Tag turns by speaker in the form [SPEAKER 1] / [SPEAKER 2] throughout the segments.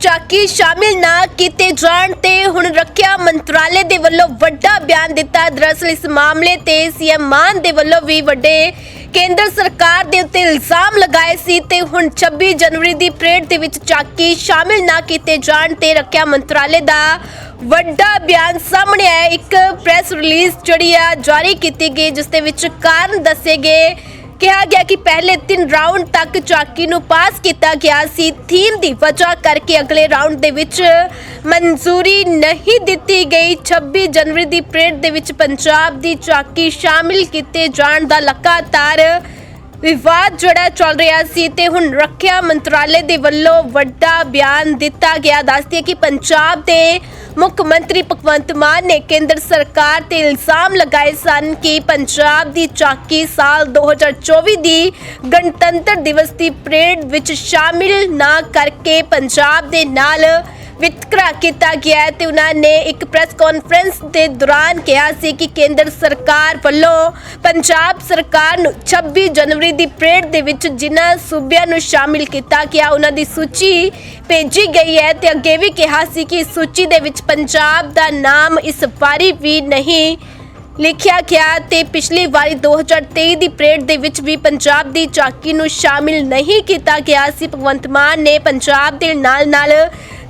[SPEAKER 1] ਚਾਕੀ ਸ਼ਾਮਿਲ ਨਾ ਕੀਤੇ ਜਾਣ ਤੇ ਹੁਣ ਰੱਖਿਆ ਮੰਤਰਾਲੇ ਦੇ ਵੱਲੋਂ ਵੱਡਾ ਬਿਆਨ ਦਿੱਤਾ। ਦਰਅਸਲ ਇਸ ਮਾਮਲੇ ਤੇ ਸੀਐਮ ਮਾਨ ਦੇ ਵੱਲੋਂ ਵੀ ਵੱਡੇ ਕੇਂਦਰ ਸਰਕਾਰ ਦੇ ਉੱਤੇ ਇਲਜ਼ਾਮ ਲਗਾਏ ਸੀ ਤੇ ਹੁਣ 26 ਜਨਵਰੀ ਦੀ ਪਰੇਡ ਦੇ ਵਿੱਚ ਚਾਕੀ ਸ਼ਾਮਿਲ ਨਾ ਕੀਤੇ ਜਾਣ ਤੇ ਰੱਖਿਆ ਮੰਤਰਾਲੇ ਦਾ ਵੱਡਾ ਬਿਆਨ ਸਾਹਮਣੇ ਆਇਆ। ਇੱਕ ਪ੍ਰੈਸ ਰਿਲੀਜ਼ ਜਿਹੜੀ ਆ ਜਾਰੀ ਕੀਤੀ ਗਈ, ਜਿਸ ਦੇ ਵਿੱਚ ਕਾਰਨ ਦੱਸੇ ਗਏ ਕਿਹਾ ਗਿਆ ਕਿ ਪਹਿਲੇ ਤਿੰਨ ਰਾਉਂਡ ਤੱਕ ਚਾਕੀ ਨੂੰ ਪਾਸ ਕੀਤਾ ਗਿਆ ਸੀ। ਥੀਮ ਦੀ ਵਜ੍ਹਾ ਕਰਕੇ ਅਗਲੇ ਰਾਉਂਡ ਦੇ ਵਿੱਚ ਮਨਜ਼ੂਰੀ ਨਹੀਂ ਦਿੱਤੀ ਗਈ। 26 ਜਨਵਰੀ ਦੀ ਪਰੇਡ ਦੇ ਵਿੱਚ ਪੰਜਾਬ ਦੀ ਚਾਕੀ ਸ਼ਾਮਿਲ ਕੀਤੇ ਜਾਣ ਦਾ ਲਗਾਤਾਰ ਵਿਵਾਦ ਜਿਹੜਾ ਚੱਲ ਰਿਹਾ ਸੀ ਤੇ ਹੁਣ ਰੱਖਿਆ ਮੰਤਰਾਲੇ ਦੇ ਵੱਲੋਂ ਵੱਡਾ ਬਿਆਨ ਦਿੱਤਾ ਗਿਆ। ਦੱਸਦੀ ਕਿ ਪੰਜਾਬ ਦੇ ਮੁੱਖ ਮੰਤਰੀ ਭਗਵੰਤ ਮਾਨ ਨੇ ਕੇਂਦਰ ਸਰਕਾਰ ਤੇ ਇਲਜ਼ਾਮ ਲਗਾਏ ਸਨ ਕਿ ਪੰਜਾਬ ਦੀ ਚਾਕੀ ਸਾਲ 2024 ਦੀ ਗਣਤੰਤਰ ਦਿਵਸ ਦੀ ਪਰੇਡ ਵਿੱਚ ਸ਼ਾਮਿਲ ਨਾ ਕਰਕੇ ਪੰਜਾਬ ਦੇ ਨਾਲ ਵਿਤਕਰਾ ਕੀਤਾ ਗਿਆ ਹੈ ਤੇ ਉਹਨਾਂ ਨੇ ਇੱਕ ਪ੍ਰੈਸ ਕਾਨਫਰੰਸ ਦੇ ਦੌਰਾਨ ਕਿਹਾ ਸੀ ਕਿ ਕੇਂਦਰ ਸਰਕਾਰ ਵੱਲੋਂ ਪੰਜਾਬ ਸਰਕਾਰ ਨੂੰ 26 ਜਨਵਰੀ ਦੀ ਪਰੇਡ ਦੇ ਵਿੱਚ ਜਿਨ੍ਹਾਂ ਸੂਬਿਆਂ ਨੂੰ ਸ਼ਾਮਿਲ ਕੀਤਾ ਗਿਆ, ਉਹਨਾਂ ਦੀ ਸੂਚੀ ਭੇਜੀ ਗਈ ਹੈ ਤੇ ਅੱਗੇ ਵੀ ਕਿਹਾ ਸੀ ਕਿ ਇਸ ਸੂਚੀ ਦੇ ਵਿੱਚ ਪੰਜਾਬ ਦਾ ਨਾਮ ਇਸ ਵਾਰੀ ਵੀ ਨਹੀਂ ਲਿਖਿਆ ਗਿਆ ਤੇ ਪਿਛਲੀ ਵਾਰੀ 2023 ਦੀ ਪਰੇਡ ਦੇ ਵਿੱਚ ਵੀ ਪੰਜਾਬ ਦੀ ਝਾਕੀ ਨੂੰ ਸ਼ਾਮਿਲ ਨਹੀਂ ਕੀਤਾ ਗਿਆ ਸੀ। ਭਗਵੰਤ ਮਾਨ ਨੇ ਪੰਜਾਬ ਦੇ ਨਾਲ-ਨਾਲ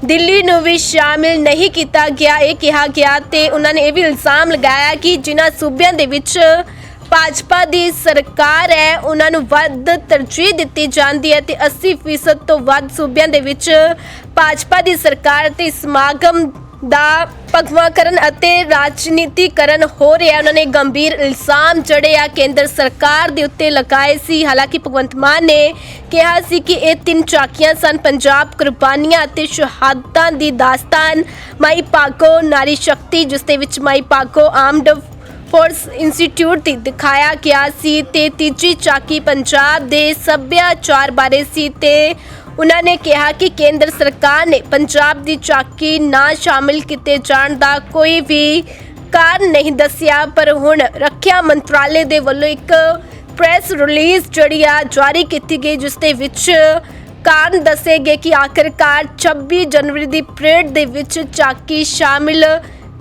[SPEAKER 1] ਦਿੱਲੀ ਨੂੰ ਵੀ ਸ਼ਾਮਿਲ ਨਹੀਂ ਕੀਤਾ ਗਿਆ। ਇਹ ਕਿਹਾ ਗਿਆ ਤੇ ਉਹਨਾਂ ਨੇ ਇਹ ਵੀ ਇਲਜ਼ਾਮ ਲਗਾਇਆ ਕਿ ਜਿਨ੍ਹਾਂ ਸੂਬਿਆਂ ਦੇ ਵਿੱਚ ਭਾਜਪਾ ਦੀ ਸਰਕਾਰ ਹੈ, ਉਹਨਾਂ ਨੂੰ ਵੱਧ ਤਰਜੀਹ ਦਿੱਤੀ ਜਾਂਦੀ ਹੈ ਤੇ 80% ਤੋਂ ਵੱਧ ਸੂਬਿਆਂ ਦੇ ਵਿੱਚ ਭਾਜਪਾ ਦੀ ਸਰਕਾਰ ਤੇ ਸਮਾਗਮ ਦਾ ਭਗਵਾਕਰਨ ਅਤੇ ਰਾਜਨੀਤੀਕਰਨ ਹੋ ਰਿਹਾ ਉਹਨਾਂ ਨੇ ਗੰਭੀਰ ਇਲਜ਼ਾਮ ਜੜੇ ਆ ਕੇਂਦਰ ਸਰਕਾਰ ਦੇ ਉੱਤੇ ਲਗਾਏ ਸੀ। ਹਾਲਾਂਕਿ ਭਗਵੰਤ ਮਾਨ ਨੇ ਕਿਹਾ ਸੀ ਕਿ ਇਹ ਤਿੰਨ ਚਾਕੀਆਂ ਸਨ, ਪੰਜਾਬ ਕੁਰਬਾਨੀਆਂ ਅਤੇ ਸ਼ਹਾਦਤਾਂ ਦੀ ਦਾਸਤਾਨ। ਮਾਈ ਪਾਗੋ ਨਾਰੀ ਸ਼ਕਤੀ, ਜਿਸ ਦੇ ਵਿੱਚ ਮਾਈ ਪਾਕੋ ਆਰਮਡ ਫੋਰਸ ਇੰਸਟੀਚਿਊਟ ਦੀ ਦਿਖਾਇਆ ਗਿਆ ਸੀ ਤੇ ਤੀਜੀ ਚਾਕੀ ਪੰਜਾਬ ਦੇ ਸੱਭਿਆਚਾਰ ਬਾਰੇ ਸੀ ਤੇ ਉਹਨਾਂ ਨੇ ਕਿਹਾ ਕਿ ਕੇਂਦਰ ਸਰਕਾਰ ਨੇ ਪੰਜਾਬ ਦੀ ਚਾਕੀ ਨਾ ਸ਼ਾਮਿਲ ਕੀਤੇ ਜਾਣ ਦਾ ਕੋਈ ਵੀ ਕਾਰਨ ਨਹੀਂ ਦੱਸਿਆ ਪਰ ਹੁਣ ਰੱਖਿਆ ਮੰਤਰਾਲੇ ਦੇ ਵੱਲੋਂ ਇੱਕ ਪ੍ਰੈਸ ਰਿਲੀਜ਼ ਜਿਹੜੀ ਆ ਜਾਰੀ ਕੀਤੀ ਗਈ ਜਿਸ ਦੇ ਵਿੱਚ ਕਾਰਨ ਦੱਸੇ ਗਏ ਕਿ ਆਖਿਰਕਾਰ 26 ਜਨਵਰੀ ਦੀ ਪਰੇਡ ਦੇ ਵਿੱਚ ਚਾਕੀ ਸ਼ਾਮਿਲ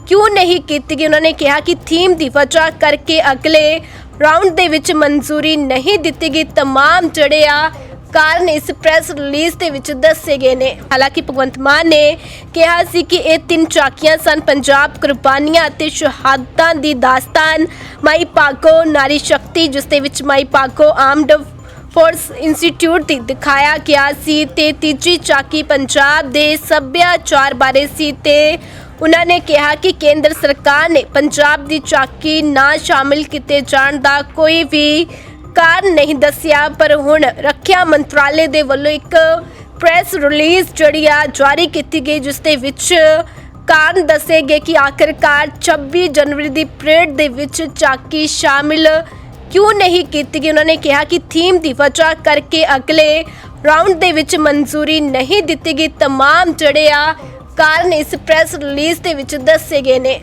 [SPEAKER 1] ਕਿਉਂ ਨਹੀਂ ਕੀਤੀ ਗਈ ਉਹਨਾਂ ਨੇ ਕਿਹਾ ਕਿ ਥੀਮ ਦੀ ਵਜ੍ਹਾ ਕਰਕੇ ਅਗਲੇ ਰਾਉਂਡ ਦੇ ਵਿੱਚ ਮਨਜ਼ੂਰੀ ਨਹੀਂ ਦਿੱਤੀ ਗਈ तमाम ਜਿਹੜੇ ਆ ਕਾਰਨ ਇਸ ਪ੍ਰੈਸ ਰਿਲੀਜ਼ ਦੇ ਵਿੱਚ ਦੱਸੇ ਗਏ ਨੇ। ਹਾਲਾਂਕਿ ਭਗਵੰਤ ਮਾਨ ਨੇ ਕਿਹਾ ਸੀ ਕਿ ਇਹ ਤਿੰਨ ਚਾਕੀਆਂ ਸਨ, ਪੰਜਾਬ ਕੁਰਬਾਨੀਆਂ ਅਤੇ ਸ਼ਹਾਦਤਾਂ ਦੀ ਦਾਸਤਾਨ। ਮਾਈ ਪਾਗੋ ਨਾਰੀ ਸ਼ਕਤੀ, ਜਿਸ ਦੇ ਵਿੱਚ ਮਾਈ ਪਾਗੋ ਆਰਮਡ ਫੋਰਸ ਇੰਸਟੀਚਿਊਟ ਦੀ ਦਿਖਾਇਆ ਗਿਆ ਸੀ ਤੇ ਤੀਜੀ ਚਾਕੀ ਪੰਜਾਬ ਦੇ ਸੱਭਿਆਚਾਰ ਬਾਰੇ ਸੀ ਤੇ ਉਹਨਾਂ ਨੇ ਕਿਹਾ ਕਿ ਕੇਂਦਰ ਸਰਕਾਰ ਨੇ ਪੰਜਾਬ ਦੀ ਚਾਕੀ ਨਾ ਸ਼ਾਮਿਲ ਕੀਤੇ ਜਾਣ ਦਾ ਕੋਈ ਵੀ ਕਾਰਨ ਨਹੀਂ ਦੱਸਿਆ ਪਰ ਹੁਣ ਰੱਖਿਆ ਮੰਤਰਾਲੇ ਦੇ ਵੱਲੋਂ ਇੱਕ ਪ੍ਰੈਸ ਰਿਲੀਜ਼ ਜਿਹੜੀ ਆ ਜਾਰੀ ਕੀਤੀ ਗਈ ਜਿਸ ਦੇ ਵਿੱਚ ਕਾਰਨ ਦੱਸੇ ਗਏ ਕਿ ਆਖਿਰਕਾਰ 26 ਜਨਵਰੀ ਦੀ ਪਰੇਡ ਦੇ ਵਿੱਚ ਚਾਕੀ ਸ਼ਾਮਿਲ ਕਿਉਂ ਨਹੀਂ ਕੀਤੀ ਗਈ ਉਹਨਾਂ ਨੇ ਕਿਹਾ ਕਿ ਥੀਮ ਦੀ ਵਜ੍ਹਾ ਕਰਕੇ ਅਗਲੇ ਰਾਉਂਡ ਦੇ ਵਿੱਚ ਮਨਜ਼ੂਰੀ ਨਹੀਂ ਦਿੱਤੀ ਗਈ तमाम ਜਿਹੜੇ ਆ ਕਾਰਨ ਇਸ ਪ੍ਰੈਸ ਰਿਲੀਜ਼ ਦੇ ਵਿੱਚ ਦੱਸੇ ਗਏ ਨੇ